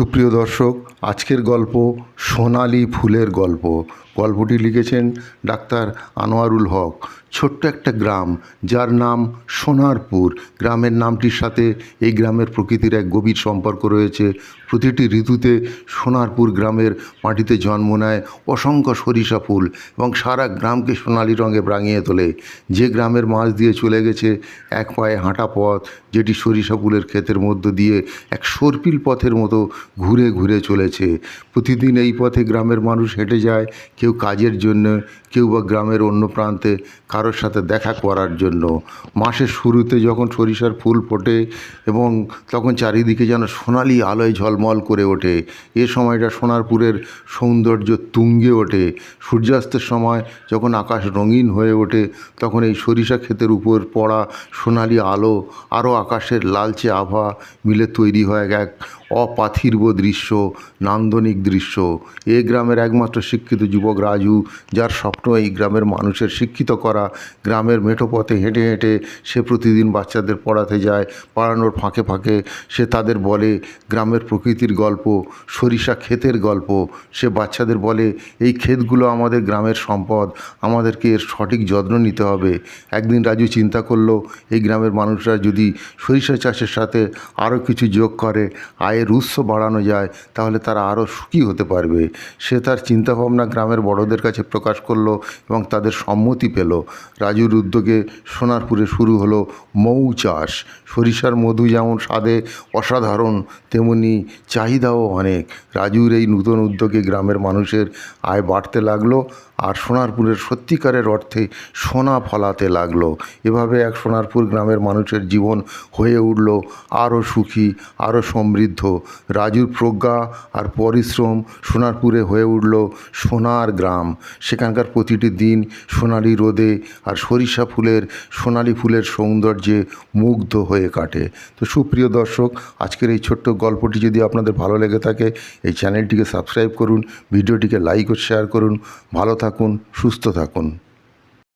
সুপ্রিয় দর্শক আজকের গল্প সোনালি ফুলের গল্প। গল্পটি লিখেছেন ডাক্তার আনোয়ারুল হক। ছোট্ট একটা গ্রাম, যার নাম সোনারপুর। গ্রামের নামটির সাথে এই গ্রামের প্রকৃতির এক গভীর সম্পর্ক রয়েছে। প্রতিটি ঋতুতে সোনারপুর গ্রামের মাটিতে জন্ম নেয় অসংখ্য সরিষা ফুল এবং সারা গ্রামকে সোনালি রঙে রাঙিয়ে তোলে। যে গ্রামের মাঝ দিয়ে চলে গেছে এক পায়ে হাঁটা পথ, যেটি সরিষা ফুলের ক্ষেতের মধ্য দিয়ে এক সর্পিল পথের মতো ঘুরে ঘুরে চলেছে। প্রতিদিন এই পথে গ্রামের মানুষ হেঁটে যায় কেউ কাজের জন্য, কেউ বা গ্রামের অন্য প্রান্তে কারোর সাথে দেখা করার জন্য। মাসের শুরুতে যখন সরিষার ফুল ফোটে এবং তখন চারিদিকে যেন সোনালি আলোয় ঝলমল করে ওঠে, এ সময়টা সোনারপুরের সৌন্দর্য তুঙ্গে ওঠে। সূর্যাস্তের সময় যখন আকাশ রঙিন হয়ে ওঠে, তখন এই সরিষা ক্ষেতের উপর পড়া সোনালি আলো আরও আকাশের লালচে আভা মিলে তৈরি হয় এক অপাথির্ব দৃশ্য, নান্দনিক দৃশ্য। এ গ্রামের একমাত্র শিক্ষিত যুবক রাজু, যার স্বপ্ন এই গ্রামের মানুষের শিক্ষিত করা। গ্রামের মেঠো পথে হেঁটে হেঁটে সে প্রতিদিন বাচ্চাদের পড়াতে যায়, পড়ানোর ফাঁকে ফাঁকে সে তাদের বলে, গ্রামের প্রকৃতির গল্প, সরিষা ক্ষেতের গল্প। সে বাচ্চাদের বলে, এই ক্ষেতগুলো আমাদের গ্রামের সম্পদ, আমাদেরকে এর সঠিক যত্ন নিতে হবে। একদিন রাজু চিন্তা করল, এই গ্রামের মানুষরা যদি সরিষা চাষের সাথে আরও কিছু যোগ করে, আয়ের উৎস বাড়ানো যায়, তাহলে তারা আরও সুখী হতে পারবে। সে তার চিন্তাভাবনা গ্রামের বড়দের কাছে প্রকাশ করল এবং তাদের সম্মতি পেল। রাজুর উদ্যোগে সোনারপুরে শুরু হলো মৌ চাষ। সরিষার মধু যেমন স্বাদে অসাধারণ, তেমনি চাহিদাও অনেক। রাজুর এই নূতন উদ্যোগে গ্রামের মানুষের আয় বাড়তে লাগল। আর সোনারপুরের সত্যিকারের অর্থে সোনা ফলাতে লাগল। এভাবে এক সোনারপুর গ্রামের মানুষের জীবন হয়ে উঠল। আরও সুখী, আরও সমৃদ্ধ। রাজুর প্রজ্ঞা আর পরিশ্রম সোনারপুরে হয়ে উঠল সোনার গ্রাম। সেখানকার প্রতিটি দিন সোনালি রোদে আর সরিষা ফুলের, সোনালি ফুলের সৌন্দর্যে মুগ্ধ হয়ে কাটে। তো সুপ্রিয় দর্শক, আজকের এই ছোট্ট গল্পটি যদি আপনাদের ভালো লেগে থাকে, এই চ্যানেলটিকে সাবস্ক্রাইব করুন, ভিডিওটিকে লাইক ও শেয়ার করুন। ভালো থাকুন সুস্থ থাকুন।